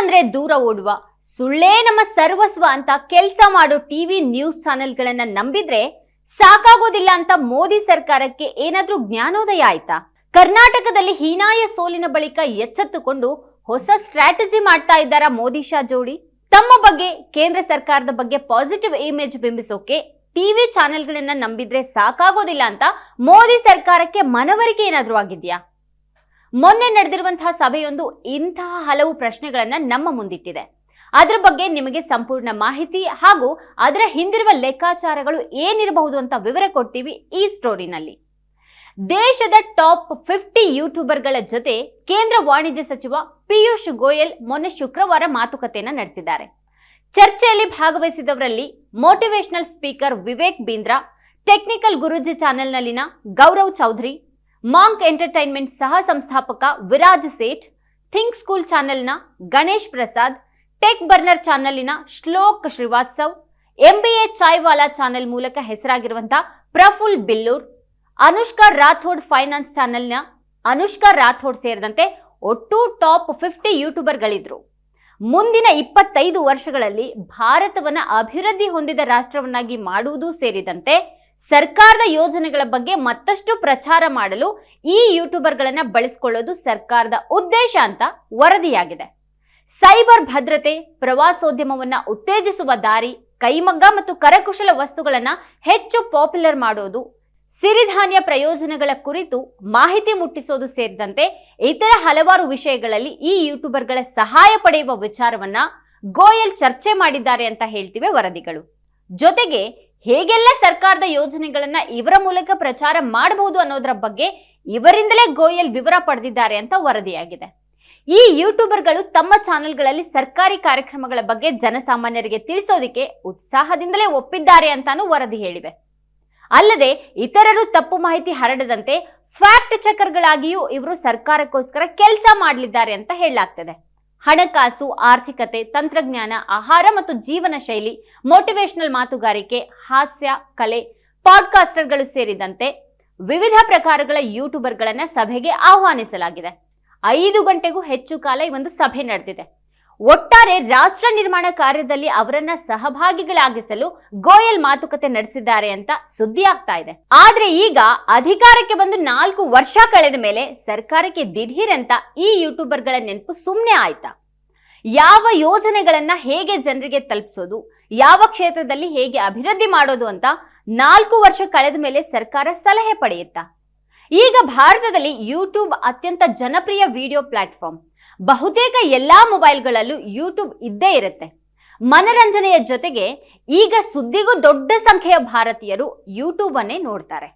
ಅಂದ್ರೆ ದೂರ ಓಡುವ. ಸುಳ್ಳೇ ನಮ್ಮ ಸರ್ವಸ್ವ ಅಂತ ಕೆಲಸ ಮಾಡೋ ಟಿವಿ ನ್ಯೂಸ್ ಚಾನೆಲ್ಗಳನ್ನ ನಂಬಿದ್ರೆ ಸಾಕಾಗೋದಿಲ್ಲ ಅಂತ ಮೋದಿ ಸರ್ಕಾರಕ್ಕೆ ಏನಾದ್ರೂ ಜ್ಞಾನೋದಯ ಆಯ್ತಾ? ಕರ್ನಾಟಕದಲ್ಲಿ ಹೀನಾಯ ಸೋಲಿನ ಬಳಿಕ ಎಚ್ಚೆತ್ತುಕೊಂಡು ಹೊಸ ಸ್ಟ್ರಾಟಜಿ ಮಾಡ್ತಾ ಇದ್ದಾರ ಮೋದಿ ಶಾ ಜೋಡಿ? ತಮ್ಮ ಬಗ್ಗೆ, ಕೇಂದ್ರ ಸರ್ಕಾರದ ಬಗ್ಗೆ ಪಾಸಿಟಿವ್ ಇಮೇಜ್ ಬಿಂಬಿಸೋಕೆ ಟಿವಿ ಚಾನೆಲ್ಗಳನ್ನ ನಂಬಿದ್ರೆ ಸಾಕಾಗೋದಿಲ್ಲ ಅಂತ ಮೋದಿ ಸರ್ಕಾರಕ್ಕೆ ಮನವರಿಕೆ ಏನಾದ್ರೂ ಆಗಿದ್ಯಾ? ಮೊನ್ನೆ ನಡೆದಿರುವಂತಹ ಸಭೆಯೊಂದು ಇಂತಹ ಹಲವು ಪ್ರಶ್ನೆಗಳನ್ನ ನಮ್ಮ ಮುಂದಿಟ್ಟಿದೆ. ಅದರ ಬಗ್ಗೆ ನಿಮಗೆ ಸಂಪೂರ್ಣ ಮಾಹಿತಿ ಹಾಗೂ ಅದರ ಹಿಂದಿರುವ ಲೆಕ್ಕಾಚಾರಗಳು ಏನಿರಬಹುದು ಅಂತ ವಿವರ ಕೊಡ್ತೀವಿ ಈ ಸ್ಟೋರಿನಲ್ಲಿ. ದೇಶದ ಟಾಪ್ ಫಿಫ್ಟಿ ಯೂಟ್ಯೂಬರ್ಗಳ ಜೊತೆ ಕೇಂದ್ರ ವಾಣಿಜ್ಯ ಸಚಿವ ಪಿಯೂಷ್ ಗೋಯಲ್ ಮೊನ್ನೆ ಶುಕ್ರವಾರ ಮಾತುಕತೆಯನ್ನ ನಡೆಸಿದ್ದಾರೆ. ಚರ್ಚೆಯಲ್ಲಿ ಭಾಗವಹಿಸಿದವರಲ್ಲಿ motivational speaker Vivek Bindra, technical Guruji ಚಾನೆಲ್ನಲ್ಲಿನ Gaurav Chaudhary Monk entertainment ಸಹ ಸಂಸ್ಥಾಪಕ ವಿರಾಜ್ ಸೇಠ್, ಥಿಂಕ್ ಸ್ಕೂಲ್ ಚಾನೆಲ್ನ ಗಣೇಶ್ ಪ್ರಸಾದ್, ಟೆಕ್ ಬರ್ನರ್ ಚಾನೆಲ್ನ ಶ್ಲೋಕ್ ಶ್ರೀವಾತ್ಸವ್, ಎಂಬಿಎ ಚಾಯ್ವಾಲಾ ಚಾನೆಲ್ ಮೂಲಕ ಹೆಸರಾಗಿರುವಂತಹ ಪ್ರಫುಲ್ ಬಿಲ್ಲೂರ್, ಅನುಷ್ಕಾ ರಾಥೋಡ್ ಫೈನಾನ್ಸ್ ಚಾನೆಲ್ನ ಅನುಷ್ಕಾ ರಾಥೋಡ್ ಸೇರಿದಂತೆ ಒಟ್ಟು ಟಾಪ್ ಫಿಫ್ಟಿ ಯೂಟ್ಯೂಬರ್ಗಳಿದ್ರು. ಮುಂದಿನ ಇಪ್ಪತ್ತೈದು ವರ್ಷಗಳಲ್ಲಿ ಭಾರತವನ್ನ ಅಭಿವೃದ್ಧಿ ಹೊಂದಿದ ರಾಷ್ಟ್ರವನ್ನಾಗಿ ಮಾಡುವುದು ಸೇರಿದಂತೆ ಸರ್ಕಾರದ ಯೋಜನೆಗಳ ಬಗ್ಗೆ ಮತ್ತಷ್ಟು ಪ್ರಚಾರ ಮಾಡಲು ಈ ಯೂಟ್ಯೂಬರ್ಗಳನ್ನ ಬಳಸಿಕೊಳ್ಳೋದು ಸರ್ಕಾರದ ಉದ್ದೇಶ ಅಂತ ವರದಿಯಾಗಿದೆ. ಸೈಬರ್ ಭದ್ರತೆ, ಪ್ರವಾಸೋದ್ಯಮವನ್ನ ಉತ್ತೇಜಿಸುವ ದಾರಿ, ಕೈಮಗ್ಗ ಮತ್ತು ಕರಕುಶಲ ವಸ್ತುಗಳನ್ನ ಹೆಚ್ಚು ಪಾಪ್ಯುಲರ್ ಮಾಡೋದು, ಸಿರಿಧಾನ್ಯ ಪ್ರಯೋಜನಗಳ ಕುರಿತು ಮಾಹಿತಿ ಮುಟ್ಟಿಸೋದು ಸೇರಿದಂತೆ ಇತರ ಹಲವಾರು ವಿಷಯಗಳಲ್ಲಿ ಈ ಯೂಟ್ಯೂಬರ್ಗಳ ಸಹಾಯ ಪಡೆಯುವ ವಿಚಾರವನ್ನ ಗೋಯಲ್ ಚರ್ಚೆ ಮಾಡಿದ್ದಾರೆ ಅಂತ ಹೇಳ್ತಿವೆ ವರದಿಗಳು. ಜೊತೆಗೆ ಹೇಗೆಲ್ಲ ಸರ್ಕಾರದ ಯೋಜನೆಗಳನ್ನ ಇವರ ಮೂಲಕ ಪ್ರಚಾರ ಮಾಡಬಹುದು ಅನ್ನೋದರ ಬಗ್ಗೆ ಇವರಿಂದಲೇ ಗೋಯಲ್ ವಿವರ ಪಡೆದಿದ್ದಾರೆ ಅಂತ ವರದಿಯಾಗಿದೆ. ಈ ಯೂಟ್ಯೂಬರ್ಗಳು ತಮ್ಮ ಚಾನೆಲ್ಗಳಲ್ಲಿ ಸರ್ಕಾರಿ ಕಾರ್ಯಕ್ರಮಗಳ ಬಗ್ಗೆ ಜನಸಾಮಾನ್ಯರಿಗೆ ತಿಳಿಸೋದಿಕ್ಕೆ ಉತ್ಸಾಹದಿಂದಲೇ ಒಪ್ಪಿದ್ದಾರೆ ಅಂತಾನೂ ವರದಿ ಹೇಳಿವೆ. ಅಲ್ಲದೆ ಇತರರು ತಪ್ಪು ಮಾಹಿತಿ ಹರಡದಂತೆ ಫ್ಯಾಕ್ಟ್ ಚೆಕರ್ಗಳಾಗಿಯೂ ಇವರು ಸರ್ಕಾರಕ್ಕೋಸ್ಕರ ಕೆಲಸ ಮಾಡಲಿದ್ದಾರೆ ಅಂತ ಹೇಳಲಾಗ್ತದೆ. ಹಣಕಾಸು, ಆರ್ಥಿಕತೆ, ತಂತ್ರಜ್ಞಾನ, ಆಹಾರ ಮತ್ತು ಜೀವನ ಶೈಲಿ ಮೋಟಿವೇಶನಲ್ ಮಾತುಗಾರಿಕೆ, ಹಾಸ್ಯ, ಕಲೆ ಪಾಡ್ಕಾಸ್ಟರ್ಗಳು ಸೇರಿದಂತೆ ವಿವಿಧ ಪ್ರಕಾರಗಳ ಯೂಟ್ಯೂಬರ್ಗಳನ್ನ ಸಭೆಗೆ ಆಹ್ವಾನಿಸಲಾಗಿದೆ. ಐದು ಗಂಟೆಗೂ ಹೆಚ್ಚು ಕಾಲ ಈ ಒಂದು ಸಭೆ ನಡೆದಿದೆ. ಒಟ್ಟಾರೆ ರಾಷ್ಟ್ರ ನಿರ್ಮಾಣ ಕಾರ್ಯದಲ್ಲಿ ಅವರನ್ನ ಸಹಭಾಗಿಗಳಾಗಿಸಲು ಗೋಯಲ್ ಮಾತುಕತೆ ನಡೆಸಿದ್ದಾರೆ ಅಂತ ಸುದ್ದಿ ಆಗ್ತಾ ಇದೆ. ಆದ್ರೆ ಈಗ ಅಧಿಕಾರಕ್ಕೆ ಬಂದು ನಾಲ್ಕು ವರ್ಷ ಕಳೆದ ಮೇಲೆ ಸರ್ಕಾರಕ್ಕೆ ದಿಢೀರ್ ಅಂತ ಈ ಯೂಟ್ಯೂಬರ್ಗಳ ನೆನಪು ಸುಮ್ಮನೆ ಆಯ್ತಾ? ಯಾವ ಯೋಜನೆಗಳನ್ನ ಹೇಗೆ ಜನರಿಗೆ ತಲುಪಿಸೋದು? ಯಾವ ಕ್ಷೇತ್ರದಲ್ಲಿ ಹೇಗೆ ಅಭಿವೃದ್ಧಿ ಮಾಡೋದು ಅಂತ ನಾಲ್ಕು ವರ್ಷ ಕಳೆದ ಮೇಲೆ ಸರ್ಕಾರ ಸಲಹೆ ಪಡೆಯುತ್ತಾ? ಈಗ ಭಾರತದಲ್ಲಿ ಯೂಟ್ಯೂಬ್ ಅತ್ಯಂತ ಜನಪ್ರಿಯ ವಿಡಿಯೋ ಪ್ಲಾಟ್ಫಾರ್ಮ್ ಬಹುತೇಕ ಎಲ್ಲ ಮೊಬೈಲ್ಗಳಲ್ಲೂ ಯೂಟ್ಯೂಬ್ ಇದ್ದೇ ಇರುತ್ತೆ. ಮನರಂಜನೆಯ ಜೊತೆಗೆ ಈಗ ಸುದ್ದಿಗೂ ದೊಡ್ಡ ಸಂಖ್ಯೆಯ ಭಾರತೀಯರು ಯೂಟ್ಯೂಬ್ ಅನ್ನೇ ನೋಡ್ತಾರೆ.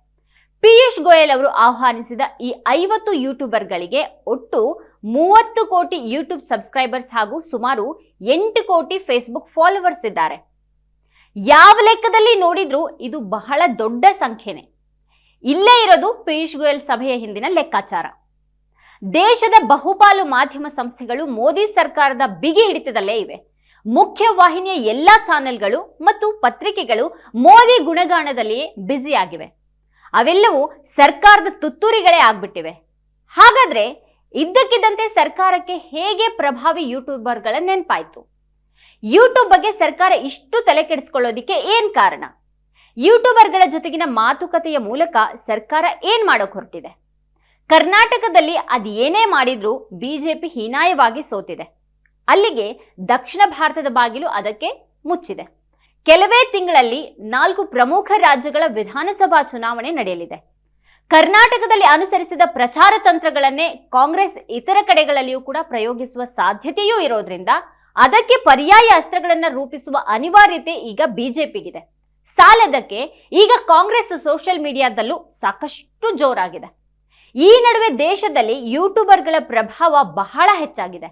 ಪಿಯೂಷ್ ಗೋಯಲ್ ಅವರು ಆಹ್ವಾನಿಸಿದ ಈ ಐವತ್ತು ಯೂಟ್ಯೂಬರ್ಗಳಿಗೆ ಒಟ್ಟು ಮೂವತ್ತು ಕೋಟಿ ಯೂಟ್ಯೂಬ್ ಸಬ್ಸ್ಕ್ರೈಬರ್ಸ್ ಹಾಗೂ ಸುಮಾರು ಎಂಟು ಕೋಟಿ ಫೇಸ್ಬುಕ್ ಫಾಲೋವರ್ಸ್ ಇದ್ದಾರೆ. ಯಾವ ಲೆಕ್ಕದಲ್ಲಿ ನೋಡಿದ್ರೂ ಇದು ಬಹಳ ದೊಡ್ಡ ಸಂಖ್ಯೆನೆ. ಇಲ್ಲೇ ಇರೋದು ಪಿಯೂಷ್ ಗೋಯಲ್ ಸಭೆಯ ಹಿಂದಿನ ಲೆಕ್ಕಾಚಾರ. ದೇಶದ ಬಹುಪಾಲು ಮಾಧ್ಯಮ ಸಂಸ್ಥೆಗಳು ಮೋದಿ ಸರ್ಕಾರದ ಬಿಗಿ ಹಿಡಿತದಲ್ಲೇ ಇವೆ. ಮುಖ್ಯ ವಾಹಿನಿಯ ಎಲ್ಲಾ ಚಾನೆಲ್ಗಳು ಮತ್ತು ಪತ್ರಿಕೆಗಳು ಮೋದಿ ಗುಣಗಾನದಲ್ಲಿಯೇ ಬ್ಯುಸಿ ಆಗಿವೆ ಅವೆಲ್ಲವೂ ಸರ್ಕಾರದ ತುತ್ತೂರಿಗಳೇ ಆಗ್ಬಿಟ್ಟಿವೆ. ಹಾಗಾದ್ರೆ ಇದ್ದಕ್ಕಿದ್ದಂತೆ ಸರ್ಕಾರಕ್ಕೆ ಹೇಗೆ ಪ್ರಭಾವಿ ಯೂಟ್ಯೂಬರ್ಗಳ ನೆನಪಾಯ್ತು? ಯೂಟ್ಯೂಬ್ ಬಗ್ಗೆ ಸರ್ಕಾರ ಇಷ್ಟು ತಲೆ ಕೆಡಿಸ್ಕೊಳ್ಳೋದಿಕ್ಕೆ ಏನ್ ಕಾರಣ? ಯೂಟ್ಯೂಬರ್ಗಳ ಜೊತೆಗಿನ ಮಾತುಕತೆಯ ಮೂಲಕ ಸರ್ಕಾರ ಏನ್ ಮಾಡೋಕ್ ಹೊರಟಿದೆ? ಕರ್ನಾಟಕದಲ್ಲಿ ಅದೇನೇ ಮಾಡಿದ್ರೂ ಬಿಜೆಪಿ ಹೀನಾಯವಾಗಿ ಸೋತಿದೆ. ಅಲ್ಲಿಗೆ ದಕ್ಷಿಣ ಭಾರತದ ಬಾಗಿಲು ಅದಕ್ಕೆ ಮುಚ್ಚಿದೆ. ಕೆಲವೇ ತಿಂಗಳಲ್ಲಿ ನಾಲ್ಕು ಪ್ರಮುಖ ರಾಜ್ಯಗಳ ವಿಧಾನಸಭಾ ಚುನಾವಣೆ ನಡೆಯಲಿದೆ. ಕರ್ನಾಟಕದಲ್ಲಿ ಅನುಸರಿಸಿದ ಪ್ರಚಾರ ತಂತ್ರಗಳನ್ನೇ ಕಾಂಗ್ರೆಸ್ ಇತರ ಕಡೆಗಳಲ್ಲಿಯೂ ಕೂಡ ಪ್ರಯೋಗಿಸುವ ಸಾಧ್ಯತೆಯೂ ಇರೋದ್ರಿಂದ ಅದಕ್ಕೆ ಪರ್ಯಾಯ ಅಸ್ತ್ರಗಳನ್ನು ರೂಪಿಸುವ ಅನಿವಾರ್ಯತೆ ಈಗ ಬಿಜೆಪಿಗಿದೆ. ಸಾಲದಕ್ಕೆ ಈಗ ಕಾಂಗ್ರೆಸ್ ಸೋಷಿಯಲ್ ಮೀಡಿಯಾದಲ್ಲೂ ಸಾಕಷ್ಟು ಜೋರಾಗಿದೆ. ಈ ನಡುವೆ ದೇಶದಲ್ಲಿ ಯೂಟ್ಯೂಬರ್ಗಳ ಪ್ರಭಾವ ಬಹಳ ಹೆಚ್ಚಾಗಿದೆ.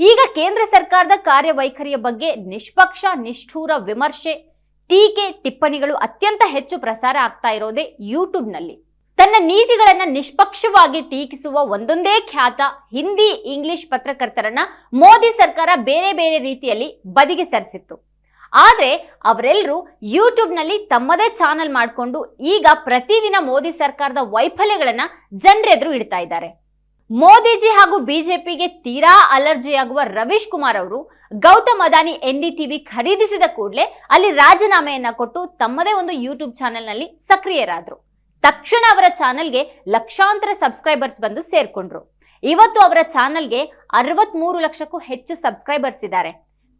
ಈಗ ಕೇಂದ್ರ ಸರ್ಕಾರದ ಕಾರ್ಯವೈಖರಿಯ ಬಗ್ಗೆ ನಿಷ್ಪಕ್ಷ, ನಿಷ್ಠೂರ ವಿಮರ್ಶೆ, ಟೀಕೆ ಟಿಪ್ಪಣಿಗಳು ಅತ್ಯಂತ ಹೆಚ್ಚು ಪ್ರಸಾರ ಆಗ್ತಾ ಇರೋದೇ ಯೂಟ್ಯೂಬ್ನಲ್ಲಿ. ತನ್ನ ನೀತಿಗಳನ್ನ ನಿಷ್ಪಕ್ಷವಾಗಿ ಟೀಕಿಸುವ ಒಂದೊಂದೇ ಖ್ಯಾತ ಹಿಂದಿ ಇಂಗ್ಲಿಷ್ ಪತ್ರಕರ್ತರನ್ನ ಮೋದಿ ಸರ್ಕಾರ ಬೇರೆ ಬೇರೆ ರೀತಿಯಲ್ಲಿ ಬದಿಗೆ ಸರಿಸಿತ್ತು. ಆದ್ರೆ ಅವರೆಲ್ಲರೂ ಯೂಟ್ಯೂಬ್ನಲ್ಲಿ ತಮ್ಮದೇ ಚಾನೆಲ್ ಮಾಡಿಕೊಂಡು ಈಗ ಪ್ರತಿದಿನ ಮೋದಿ ಸರ್ಕಾರದ ವೈಫಲ್ಯಗಳನ್ನು ಜನರೆದುರು ಇಡ್ತಾ ಇದ್ದಾರೆ. ಮೋದಿಜಿ ಹಾಗೂ ಬಿಜೆಪಿಗೆ ತೀರಾ ಅಲರ್ಜಿಯಾಗುವ ರವೀಶ್ ಕುಮಾರ್ ಅವರು Gautam Adani N D TV ಖರೀದಿಸಿದ ಕೂಡಲೇ ಅಲ್ಲಿ ರಾಜೀನಾಮೆಯನ್ನ ಕೊಟ್ಟು ತಮ್ಮದೇ ಒಂದು ಯೂಟ್ಯೂಬ್ ಚಾನೆಲ್ನಲ್ಲಿ ಸಕ್ರಿಯರಾದ್ರು. ತಕ್ಷಣ ಅವರ ಚಾನೆಲ್ಗೆ ಲಕ್ಷಾಂತರ ಸಬ್ಸ್ಕ್ರೈಬರ್ಸ್ ಬಂದು ಸೇರ್ಕೊಂಡ್ರು. ಇವತ್ತು ಅವರ ಚಾನೆಲ್ಗೆ ಅರವತ್ಮೂರು ಲಕ್ಷಕ್ಕೂ ಹೆಚ್ಚು ಸಬ್ಸ್ಕ್ರೈಬರ್ಸ್ ಇದ್ದಾರೆ.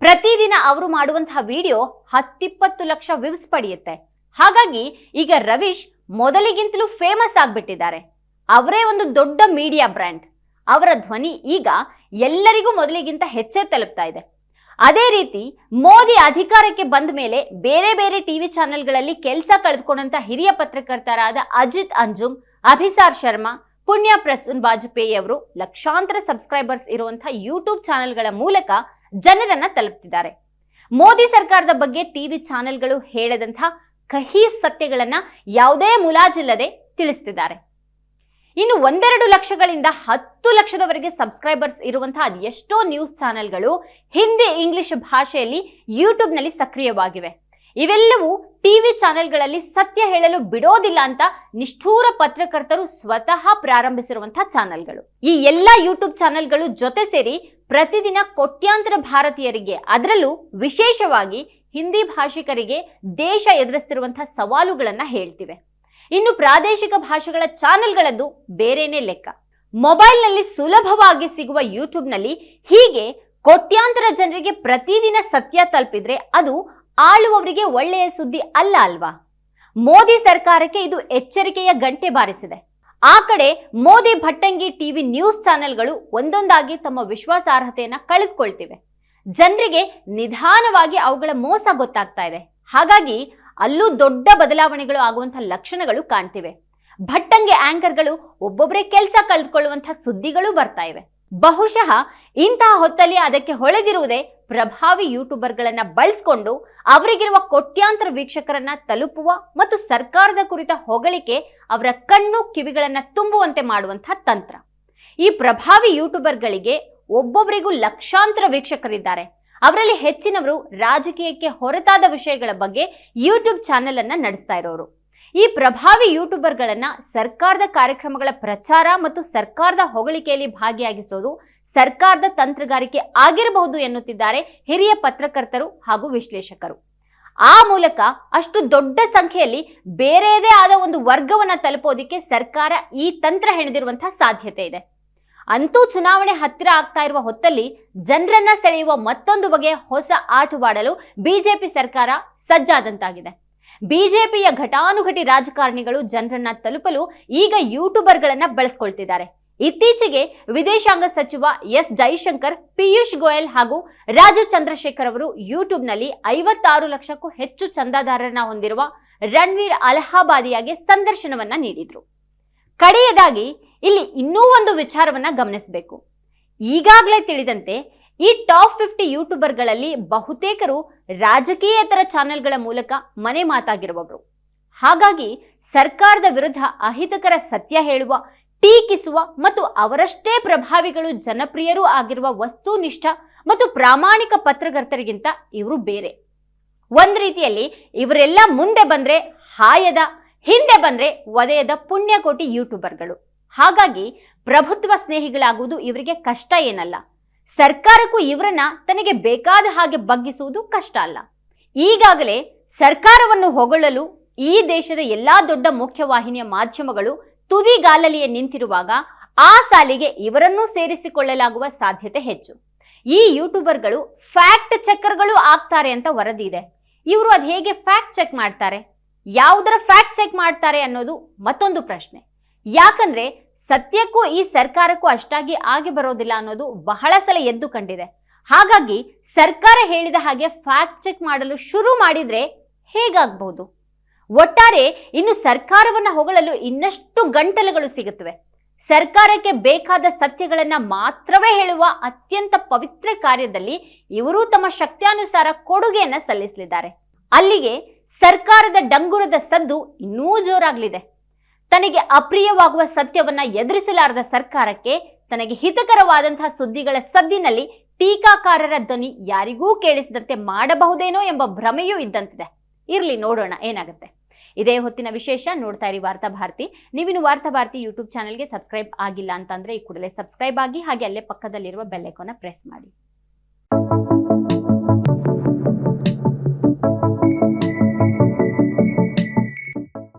ಪ್ರತಿದಿನ ಅವರು ಮಾಡುವಂತಹ ವಿಡಿಯೋ ಹತ್ತಿಪ್ಪತ್ತು ಲಕ್ಷ ವ್ಯೂಸ್ ಪಡೆಯುತ್ತೆ. ಹಾಗಾಗಿ ಈಗ ರವೀಶ್ ಮೊದಲಿಗಿಂತಲೂ ಫೇಮಸ್ ಆಗಿಬಿಟ್ಟಿದ್ದಾರೆ. ಅವರೇ ಒಂದು ದೊಡ್ಡ ಮೀಡಿಯಾ ಬ್ರ್ಯಾಂಡ್ ಅವರ ಧ್ವನಿ ಈಗ ಎಲ್ಲರಿಗೂ ಮೊದಲಿಗಿಂತ ಹೆಚ್ಚೇ ತಲುಪ್ತಾ ಇದೆ. ಅದೇ ರೀತಿ ಮೋದಿ ಅಧಿಕಾರಕ್ಕೆ ಬಂದ ಮೇಲೆ ಬೇರೆ ಬೇರೆ ಟಿವಿ ಚಾನೆಲ್ಗಳಲ್ಲಿ ಕೆಲಸ ಕಳೆದುಕೊಂಡಂತ ಹಿರಿಯ ಪತ್ರಕರ್ತರಾದ ಅಜಿತ್ ಅಂಜುಮ್ ಅಭಿಸಾರ್ ಶರ್ಮಾ ಪುಣ್ಯ ಪ್ರಸೂನ್ ವಾಜಪೇಯಿ ಅವರು ಲಕ್ಷಾಂತರ ಸಬ್ಸ್ಕ್ರೈಬರ್ಸ್ ಇರುವಂತಹ ಯೂಟ್ಯೂಬ್ ಚಾನೆಲ್ಗಳ ಮೂಲಕ ಜನರನ್ನ ತಲುಪ್ತಿದ್ದಾರೆ. ಮೋದಿ ಸರ್ಕಾರದ ಬಗ್ಗೆ ಟಿವಿ ಚಾನೆಲ್ಗಳು ಹೇಳದಂತಹ ಕಹಿ ಸತ್ಯಗಳನ್ನ ಯಾವುದೇ ಮುಲಾಜಿಲ್ಲದೆ ತಿಳಿಸ್ತಿದ್ದಾರೆ. ಇನ್ನು ಒಂದೆರಡು ಲಕ್ಷಗಳಿಂದ ಹತ್ತು ಲಕ್ಷದವರೆಗೆ ಸಬ್ಸ್ಕ್ರೈಬರ್ಸ್ ಇರುವಂತಹ ಎಷ್ಟೋ ನ್ಯೂಸ್ ಚಾನೆಲ್ಗಳು ಹಿಂದಿ ಇಂಗ್ಲಿಷ್ ಭಾಷೆಯಲ್ಲಿ ಯೂಟ್ಯೂಬ್ನಲ್ಲಿ ಸಕ್ರಿಯವಾಗಿವೆ. ಇವೆಲ್ಲವೂ ಟಿವಿ ಚಾನೆಲ್ಗಳಲ್ಲಿ ಸತ್ಯ ಹೇಳಲು ಬಿಡೋದಿಲ್ಲ ಅಂತ ನಿಷ್ಠೂರ ಪತ್ರಕರ್ತರು ಸ್ವತಃ ಪ್ರಾರಂಭಿಸಿರುವಂತಹ ಚಾನೆಲ್ಗಳು. ಈ ಎಲ್ಲ ಯೂಟ್ಯೂಬ್ ಚಾನೆಲ್ಗಳು ಜೊತೆ ಸೇರಿ ಪ್ರತಿದಿನ ಕೋಟ್ಯಾಂತರ ಭಾರತೀಯರಿಗೆ, ಅದರಲ್ಲೂ ವಿಶೇಷವಾಗಿ ಹಿಂದಿ ಭಾಷಿಕರಿಗೆ ದೇಶ ಎದುರಿಸ್ತಿರುವಂತಹ ಸವಾಲುಗಳನ್ನ ಹೇಳ್ತಿವೆ. ಇನ್ನು ಪ್ರಾದೇಶಿಕ ಭಾಷೆಗಳ ಚಾನೆಲ್ಗಳದ್ದು ಬೇರೆನೇ ಲೆಕ್ಕ. ಮೊಬೈಲ್ನಲ್ಲಿ ಸುಲಭವಾಗಿ ಸಿಗುವ ಯೂಟ್ಯೂಬ್ನಲ್ಲಿ ಹೀಗೆ ಕೋಟ್ಯಾಂತರ ಜನರಿಗೆ ಪ್ರತಿದಿನ ಸತ್ಯ ತಲುಪಿದ್ರೆ ಅದು ಆಳುವವರಿಗೆ ಒಳ್ಳೆಯ ಸುದ್ದಿ ಅಲ್ಲ ಅಲ್ವಾ? ಮೋದಿ ಸರ್ಕಾರಕ್ಕೆ ಇದು ಎಚ್ಚರಿಕೆಯ ಗಂಟೆ ಬಾರಿಸಿದೆ. ಆ ಕಡೆ ಮೋದಿ ಭಟ್ಟಂಗಿ ಟಿವಿ ನ್ಯೂಸ್ ಚಾನೆಲ್ಗಳು ಒಂದೊಂದಾಗಿ ತಮ್ಮ ವಿಶ್ವಾಸಾರ್ಹತೆಯನ್ನ ಕಳೆದುಕೊಳ್ತಿವೆ. ಜನರಿಗೆ ನಿಧಾನವಾಗಿ ಅವುಗಳ ಮೋಸ ಗೊತ್ತಾಗ್ತಾ ಇದೆ. ಹಾಗಾಗಿ ಅಲ್ಲೂ ದೊಡ್ಡ ಬದಲಾವಣೆಗಳು ಆಗುವಂತಹ ಲಕ್ಷಣಗಳು ಕಾಣ್ತಿವೆ. ಭಟ್ಟಂಗಿ ಆಂಕರ್ಗಳು ಒಬ್ಬೊಬ್ಬರೇ ಕೆಲಸ ಕಳೆದುಕೊಳ್ಳುವಂತಹ ಸುದ್ದಿಗಳು ಬರ್ತಾ ಇವೆ. ಬಹುಶಃ ಇಂತಹ ಹೊತ್ತಲ್ಲಿ ಅದಕ್ಕೆ ಹೊಳೆದಿರುವುದೇ ಪ್ರಭಾವಿ ಯೂಟ್ಯೂಬರ್ಗಳನ್ನ ಬಳಸ್ಕೊಂಡು ಅವರಿಗಿರುವ ಕೋಟ್ಯಾಂತರ ವೀಕ್ಷಕರನ್ನ ತಲುಪುವ ಮತ್ತು ಸರ್ಕಾರದ ಕುರಿತ ಹೊಗಳಿಕೆ ಅವರ ಕಣ್ಣು ಕಿವಿಗಳನ್ನ ತುಂಬುವಂತೆ ಮಾಡುವಂತಹ ತಂತ್ರ. ಈ ಪ್ರಭಾವಿ ಯೂಟ್ಯೂಬರ್ಗಳಿಗೆ ಒಬ್ಬೊಬ್ಬರಿಗೂ ಲಕ್ಷಾಂತರ ವೀಕ್ಷಕರಿದ್ದಾರೆ. ಅವರಲ್ಲಿ ಹೆಚ್ಚಿನವರು ರಾಜಕೀಯಕ್ಕೆ ಹೊರತಾದ ವಿಷಯಗಳ ಬಗ್ಗೆ ಯೂಟ್ಯೂಬ್ ಚಾನೆಲ್ ಅನ್ನ ನಡೆಸ್ತಾ ಇರೋರು. ಈ ಪ್ರಭಾವಿ ಯೂಟ್ಯೂಬರ್ಗಳನ್ನ ಸರ್ಕಾರದ ಕಾರ್ಯಕ್ರಮಗಳ ಪ್ರಚಾರ ಮತ್ತು ಸರ್ಕಾರದ ಹೊಗಳಿಕೆಯಲ್ಲಿ ಭಾಗಿಯಾಗಿಸೋದು ಸರ್ಕಾರದ ತಂತ್ರಗಾರಿಕೆ ಆಗಿರಬಹುದು ಎನ್ನುತ್ತಿದ್ದಾರೆ ಹಿರಿಯ ಪತ್ರಕರ್ತರು ಹಾಗೂ ವಿಶ್ಲೇಷಕರು. ಆ ಮೂಲಕ ಅಷ್ಟು ದೊಡ್ಡ ಸಂಖ್ಯೆಯಲ್ಲಿ ಬೇರೆಯದೇ ಆದ ಒಂದು ವರ್ಗವನ್ನ ತಲುಪೋದಿಕ್ಕೆ ಸರ್ಕಾರ ಈ ತಂತ್ರ ಹೆಣೆದಿರುವಂತಹ ಸಾಧ್ಯತೆ ಇದೆ. ಅಂತೂ ಚುನಾವಣೆ ಹತ್ತಿರ ಆಗ್ತಾ ಇರುವ ಹೊತ್ತಲ್ಲಿ ಜನರನ್ನ ಸೆಳೆಯುವ ಮತ್ತೊಂದು ಬಗೆಯ ಹೊಸ ಆಟವಾಡಲು ಬಿಜೆಪಿ ಸರ್ಕಾರ ಸಜ್ಜಾದಂತಾಗಿದೆ. ಬಿಜೆಪಿಯ ಘಟಾನುಘಟಿ ರಾಜಕಾರಣಿಗಳು ಜನರನ್ನ ತಲುಪಲು ಈಗ ಯೂಟ್ಯೂಬರ್ಗಳನ್ನ ಬಳಸ್ಕೊಳ್ತಿದ್ದಾರೆ. ಇತ್ತೀಚೆಗೆ ವಿದೇಶಾಂಗ ಸಚಿವ ಎಸ್ ಜೈಶಂಕರ್, ಪಿಯೂಷ್ ಗೋಯಲ್ ಹಾಗೂ ರಾಜ ಚಂದ್ರಶೇಖರ್ ಅವರು ಯೂಟ್ಯೂಬ್ನಲ್ಲಿ ಐವತ್ತಾರು ಲಕ್ಷಕ್ಕೂ ಹೆಚ್ಚು ಚಂದಾದಾರರನ್ನ ಹೊಂದಿರುವ ರಣವೀರ್ ಅಲಹಾಬಾದಿಯಾಗೆ ಸಂದರ್ಶನವನ್ನ ನೀಡಿದ್ರು. ಕಡೆಯದಾಗಿ ಇಲ್ಲಿ ಇನ್ನೂ ಒಂದು ವಿಚಾರವನ್ನ ಗಮನಿಸಬೇಕು. ಈಗಾಗಲೇ ತಿಳಿದಂತೆ ಈ ಟಾಪ್ ಫಿಫ್ಟಿ ಯೂಟ್ಯೂಬರ್ಗಳಲ್ಲಿ ಬಹುತೇಕರು ರಾಜಕೀಯೇತರ ಚಾನೆಲ್ಗಳ ಮೂಲಕ ಮನೆ ಮಾತಾಗಿರುವವರು. ಹಾಗಾಗಿ ಸರ್ಕಾರದ ವಿರುದ್ಧ ಅಹಿತಕರ ಸತ್ಯ ಹೇಳುವ ಟೀಕಿಸುವ ಮತ್ತು ಅವರಷ್ಟೇ ಪ್ರಭಾವಿಗಳು ಜನಪ್ರಿಯರೂ ಆಗಿರುವ ವಸ್ತುನಿಷ್ಠ ಮತ್ತು ಪ್ರಾಮಾಣಿಕ ಪತ್ರಕರ್ತರಿಗಿಂತ ಇವರು ಬೇರೆ. ಒಂದ್ ರೀತಿಯಲ್ಲಿ ಇವರೆಲ್ಲ ಮುಂದೆ ಬಂದ್ರೆ ಹಾಯದ, ಹಿಂದೆ ಬಂದ್ರೆ ಒದೆಯದ ಪುಣ್ಯಕೋಟಿ ಯೂಟ್ಯೂಬರ್ಗಳು. ಹಾಗಾಗಿ ಪ್ರಭುತ್ವ ಸ್ನೇಹಿಗಳಾಗುವುದು ಇವರಿಗೆ ಕಷ್ಟ ಏನಲ್ಲ. ಸರ್ಕಾರಕ್ಕೂ ಇವರನ್ನ ತನಗೆ ಬೇಕಾದ ಹಾಗೆ ಬಗ್ಗಿಸುವುದು ಕಷ್ಟ ಅಲ್ಲ. ಈಗಾಗಲೇ ಸರ್ಕಾರವನ್ನು ಹೊಗಳಲು ಈ ದೇಶದ ಎಲ್ಲಾ ದೊಡ್ಡ ಮುಖ್ಯವಾಹಿನಿಯ ಮಾಧ್ಯಮಗಳು ತುದಿಗಾಲಲಿಯೇ ನಿಂತಿರುವಾಗ ಆ ಸಾಲಿಗೆ ಇವರನ್ನೂ ಸೇರಿಸಿಕೊಳ್ಳಲಾಗುವ ಸಾಧ್ಯತೆ ಹೆಚ್ಚು. ಈ ಯೂಟ್ಯೂಬರ್ಗಳು ಫ್ಯಾಕ್ಟ್ ಚೆಕ್ಕರ್ಗಳು ಆಗ್ತಾರೆ ಅಂತ ವರದಿ ಇದೆ. ಇವರು ಅದು ಹೇಗೆ ಫ್ಯಾಕ್ಟ್ ಚೆಕ್ ಮಾಡ್ತಾರೆ? ಯಾವುದರ ಫ್ಯಾಕ್ಟ್ ಚೆಕ್ ಮಾಡ್ತಾರೆ ಅನ್ನೋದು ಮತ್ತೊಂದು ಪ್ರಶ್ನೆ. ಯಾಕಂದ್ರೆ ಸತ್ಯಕ್ಕೂ ಈ ಸರ್ಕಾರಕ್ಕೂ ಅಷ್ಟಾಗಿ ಆಗಿ ಬರೋದಿಲ್ಲ ಅನ್ನೋದು ಬಹಳ ಸಲ ಎದ್ದು ಕಂಡಿದೆ. ಹಾಗಾಗಿ ಸರ್ಕಾರ ಹೇಳಿದ ಹಾಗೆ ಫ್ಯಾಕ್ಟ್ ಚೆಕ್ ಮಾಡಲು ಶುರು ಮಾಡಿದ್ರೆ ಹೇಗಾಗಬಹುದು ಒಟ್ಟಾರೆ ಇನ್ನು ಸರ್ಕಾರವನ್ನ ಹೊಗಳಲು ಇನ್ನಷ್ಟು ಗಂಟಲುಗಳು ಸಿಗುತ್ತವೆ. ಸರ್ಕಾರಕ್ಕೆ ಬೇಕಾದ ಸತ್ಯಗಳನ್ನ ಮಾತ್ರವೇ ಹೇಳುವ ಅತ್ಯಂತ ಪವಿತ್ರ ಕಾರ್ಯದಲ್ಲಿ ಇವರು ತಮ್ಮ ಶಕ್ತ್ಯಾನುಸಾರ ಕೊಡುಗೆಯನ್ನ ಸಲ್ಲಿಸಲಿದ್ದಾರೆ. ಅಲ್ಲಿಗೆ ಸರ್ಕಾರದ ಡಂಗುರದ ಸದ್ದು ಇನ್ನೂ ಜೋರಾಗಲಿದೆ. ತನಗೆ ಅಪ್ರಿಯವಾಗುವ ಸತ್ಯವನ್ನ ಎದುರಿಸಲಾರದ ಸರ್ಕಾರಕ್ಕೆ ತನಗೆ ಹಿತಕರವಾದಂತಹ ಸುದ್ದಿಗಳ ಸದ್ದಿನಲ್ಲಿ ಟೀಕಾಕಾರರ ಧ್ವನಿ ಯಾರಿಗೂ ಕೇಳಿಸದಂತೆ ಮಾಡಬಹುದೇನೋ ಎಂಬ ಭ್ರಮೆಯೂ ಇದ್ದಂತಿದೆ. ಇರಲಿ, ನೋಡೋಣ, ಏನಾಗುತ್ತೆ? ಇದೇ ಹೊತ್ತಿನ ವಿಶೇಷ ನೋಡ್ತಾ ಇರಿ ವಾರ್ತಾ ಭಾರತಿ. ನೀವಿನ್ನು ವಾರ್ತಾ ಭಾರತಿ ಯೂಟ್ಯೂಬ್ ಚಾನಲ್ಗೆ ಸಬ್ಸ್ಕ್ರೈಬ್ ಆಗಿಲ್ಲ ಅಂತಂದ್ರೆ ಈ ಕೂಡಲೇ ಸಬ್ಸ್ಕ್ರೈಬ್ ಆಗಿ ಹಾಗೆ ಅಲ್ಲೇ ಪಕ್ಕದಲ್ಲಿರುವ ಬೆಲ್ಲೈಕೋನ ಪ್ರೆಸ್ ಮಾಡಿ.